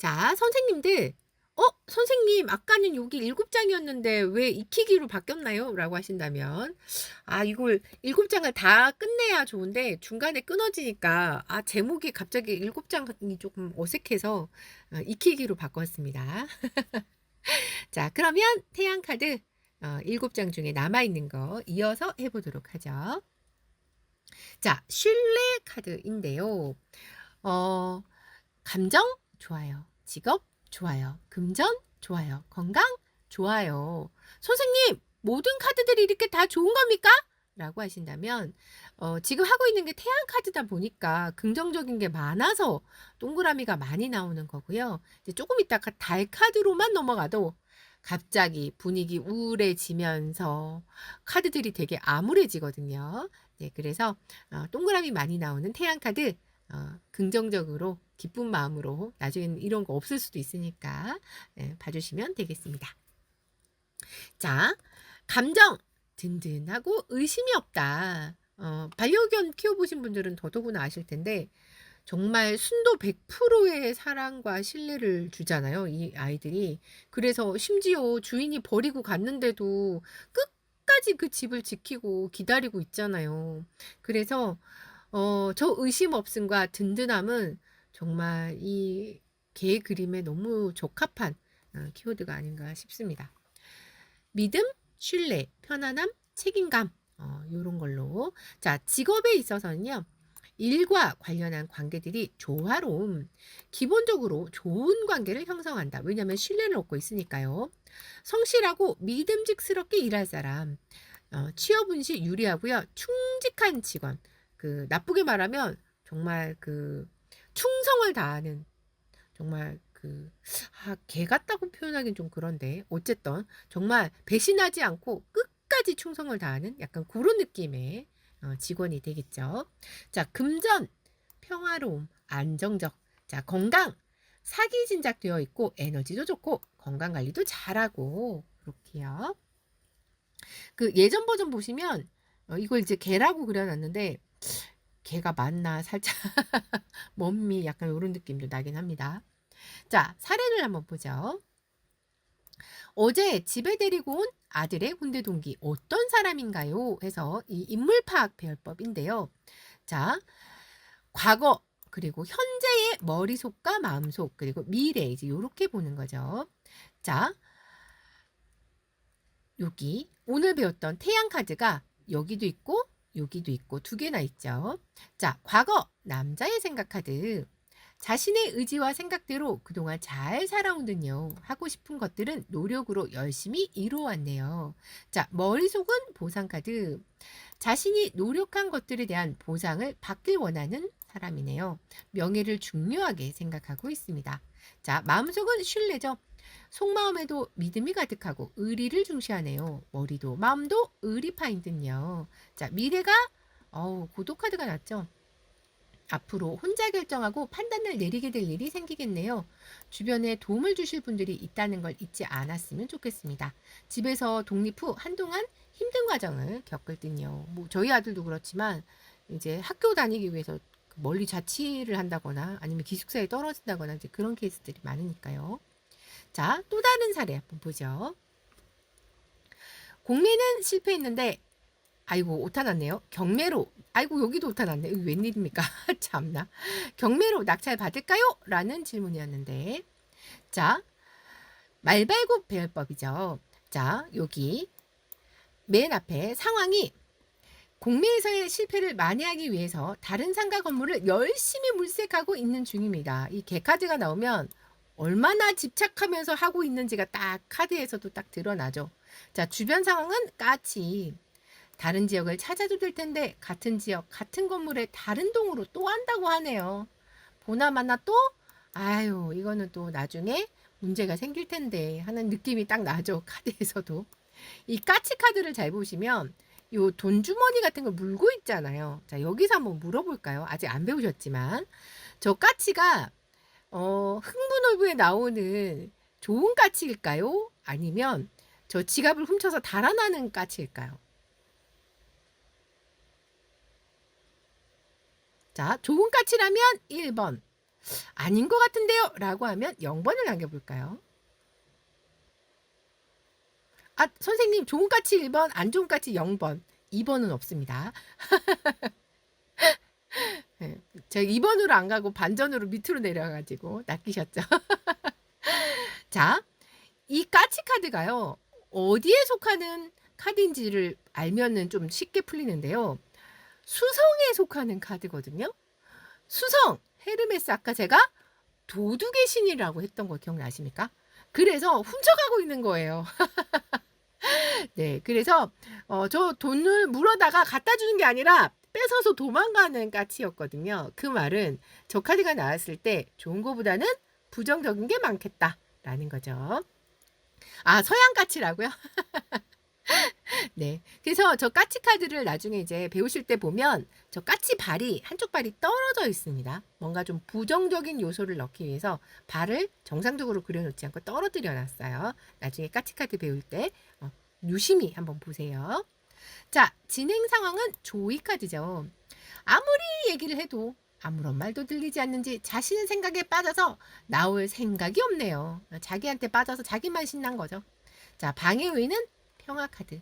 자, 선생님들. 어, 선생님, 아까는 여기 일곱 장이었는데 왜 익히기로 바뀌었나요? 라고 하신다면, 아, 이걸 일곱 장을 다 끝내야 좋은데 중간에 끊어지니까, 아, 제목이 갑자기 일곱 장이 조금 어색해서 어, 익히기로 바꿨습니다. 자, 그러면 태양 카드 어, 일곱 장 중에 남아있는 거 이어서 해보도록 하죠. 자, 신뢰 카드인데요. 어, 감정 좋아요. 직업 좋아요. 금전 좋아요. 건강 좋아요. 선생님, 모든 카드들이 이렇게 다 좋은 겁니까? 라고 하신다면, 어, 지금 하고 있는 게 태양 카드다 보니까 긍정적인 게 많아서 동그라미가 많이 나오는 거고요. 이제 조금 이따가 달 카드로만 넘어가도 갑자기 분위기 우울해지면서 카드들이 되게 암울해지거든요. 네, 그래서 어, 동그라미 많이 나오는 태양 카드 어, 긍정적으로 기쁜 마음으로 나중에는 이런 거 없을 수도 있으니까 예, 봐주시면 되겠습니다. 자, 감정 든든하고 의심이 없다. 어, 반려견 키워보신 분들은 더더구나 아실 텐데 정말 순도 100%의 사랑과 신뢰를 주잖아요. 이 아이들이. 그래서 심지어 주인이 버리고 갔는데도 끝까지 그 집을 지키고 기다리고 있잖아요. 그래서 어, 저 의심 없음과 든든함은 정말 이개 그림에 너무 적합한 어, 키워드가 아닌가 싶습니다. 믿음, 신뢰, 편안함, 책임감 어, 이런 걸로 자 직업에 있어서는요. 일과 관련한 관계들이 조화로움, 기본적으로 좋은 관계를 형성한다. 왜냐하면 신뢰를 얻고 있으니까요. 성실하고 믿음직스럽게 일할 사람, 어, 취업 운시 유리하고요. 충직한 직원, 그 나쁘게 말하면 정말 그 충성을 다하는 정말 그, 아, 개 같다고 표현하긴 좀 그런데, 어쨌든, 정말 배신하지 않고 끝까지 충성을 다하는 약간 그런 느낌의 어, 직원이 되겠죠. 자, 금전, 평화로움, 안정적. 자, 건강, 사기 진작되어 있고, 에너지도 좋고, 건강 관리도 잘하고, 그렇게요. 그 예전 버전 보시면, 어, 이걸 이제 개라고 그려놨는데, 개가 맞나, 살짝, 먼미, 약간 이런 느낌도 나긴 합니다. 자, 사례를 한번 보죠. 어제 집에 데리고 온 아들의 군대 동기 어떤 사람인가요? 해서 이 인물 파악 배열법인데요. 자, 과거 그리고 현재의 머리속과 마음속 그리고 미래 이제 요렇게 보는 거죠. 자, 여기 오늘 배웠던 태양 카드가 여기도 있고 여기도 있고 두 개나 있죠. 자, 과거 남자의 생각 카드. 자신의 의지와 생각대로 그동안 잘 살아오는요. 하고 싶은 것들은 노력으로 열심히 이루어왔네요. 자, 머릿속은 보상카드. 자신이 노력한 것들에 대한 보상을 받길 원하는 사람이네요. 명예를 중요하게 생각하고 있습니다. 자, 마음속은 신뢰죠. 속마음에도 믿음이 가득하고 의리를 중시하네요. 머리도 마음도 의리파인 듯요. 자, 미래가 어우, 고독 카드가 났죠. 앞으로 혼자 결정하고 판단을 내리게 될 일이 생기겠네요. 주변에 도움을 주실 분들이 있다는 걸 잊지 않았으면 좋겠습니다. 집에서 독립 후 한동안 힘든 과정을 겪을 듯요. 뭐 저희 아들도 그렇지만 이제 학교 다니기 위해서 멀리 자취를 한다거나 아니면 기숙사에 떨어진다거나 이제 그런 케이스들이 많으니까요. 자, 또 다른 사례 한번 보죠. 공매는 실패했는데 아이고 오타 났네요. 경매로 아이고 여기도 오타 났네. 웬일입니까? 참나. 경매로 낙찰 받을까요? 라는 질문이었는데 자 말발굽 배열법이죠. 자 여기 맨 앞에 상황이 공매에서의 실패를 만회하기 위해서 다른 상가 건물을 열심히 물색하고 있는 중입니다. 이 개카드가 나오면 얼마나 집착하면서 하고 있는지가 딱 카드에서도 딱 드러나죠. 자, 주변 상황은 까치. 다른 지역을 찾아도 될 텐데 같은 지역, 같은 건물에 다른 동으로 또 한다고 하네요. 보나마나 또 아유, 이거는 또 나중에 문제가 생길 텐데 하는 느낌이 딱 나죠. 카드에서도. 이 까치 카드를 잘 보시면 요 돈 주머니 같은 걸 물고 있잖아요. 자, 여기서 한번 물어볼까요? 아직 안 배우셨지만 저 까치가 어, 흥분월부에 나오는 좋은 까치일까요? 아니면 저 지갑을 훔쳐서 달아나는 까치일까요? 자, 좋은 까치라면 1번, 아닌 것 같은데요. 라고 하면 0번을 남겨볼까요? 아, 선생님, 좋은 가치 1번, 안 좋은 가치 0번. 2번은 없습니다. 네, 제가 2번으로 안 가고 반전으로 밑으로 내려가지고 낚이셨죠. 자, 이 까치 카드가요. 어디에 속하는 카드인지를 알면은 좀 쉽게 풀리는데요. 수성에 속하는 카드거든요. 수성, 헤르메스 아까 제가 도둑의 신이라고 했던 거 기억나십니까? 그래서 훔쳐가고 있는 거예요. 네, 그래서 어, 저 돈을 물어다가 갖다 주는 게 아니라 뺏어서 도망가는 까치였거든요. 그 말은 저 카드가 나왔을 때 좋은 거보다는 부정적인 게 많겠다 라는 거죠. 아, 서양 까치라고요? 네. 그래서 저 까치 카드를 나중에 이제 배우실 때 보면 저 까치 발이 한쪽 발이 떨어져 있습니다. 뭔가 좀 부정적인 요소를 넣기 위해서 발을 정상적으로 그려놓지 않고 떨어뜨려 놨어요. 나중에 까치 카드 배울 때 어, 유심히 한번 보세요. 자, 진행 상황은 조이 카드죠. 아무리 얘기를 해도 아무런 말도 들리지 않는지 자신의 생각에 빠져서 나올 생각이 없네요. 자기한테 빠져서 자기만 신난 거죠. 자, 방해 의는 평화 카드.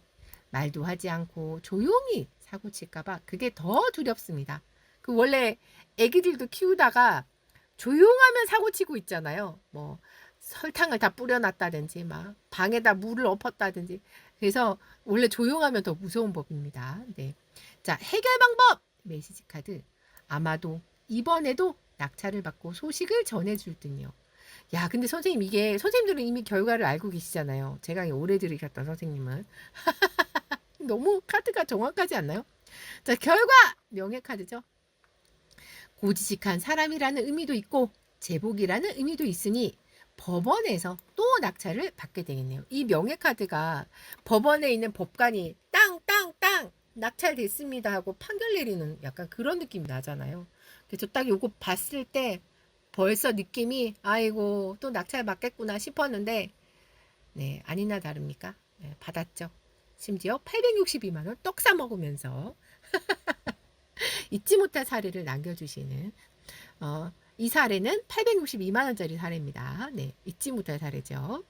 말도 하지 않고 조용히 사고 칠까봐 그게 더 두렵습니다. 그 원래 애기들도 키우다가 조용하면 사고 치고 있잖아요. 뭐 설탕을 다 뿌려놨다든지 막 방에다 물을 엎었다든지 그래서 원래 조용하면 더 무서운 법입니다. 네. 자 해결 방법 메시지 카드 아마도 이번에도 낙찰을 받고 소식을 전해줄 듯요. 야, 근데 선생님 이게 선생님들은 이미 결과를 알고 계시잖아요. 제가 오래 들으셨던 선생님은 너무 카드가 정확하지 않나요? 자, 결과 명예 카드죠. 고지식한 사람이라는 의미도 있고 제복이라는 의미도 있으니 법원에서 또 낙찰을 받게 되겠네요. 이 명예 카드가 법원에 있는 법관이 땅 땅 땅 낙찰됐습니다 하고 판결 내리는 약간 그런 느낌이 나잖아요. 그래서 딱 요거 봤을 때 벌써 느낌이 아이고 또 낙찰 받겠구나 싶었는데 네 아니나 다릅니까? 네, 받았죠. 심지어 862만 원 떡 사 먹으면서 잊지 못할 사례를 남겨주시는 어, 이 사례는 862만 원짜리 사례입니다. 네, 잊지 못할 사례죠.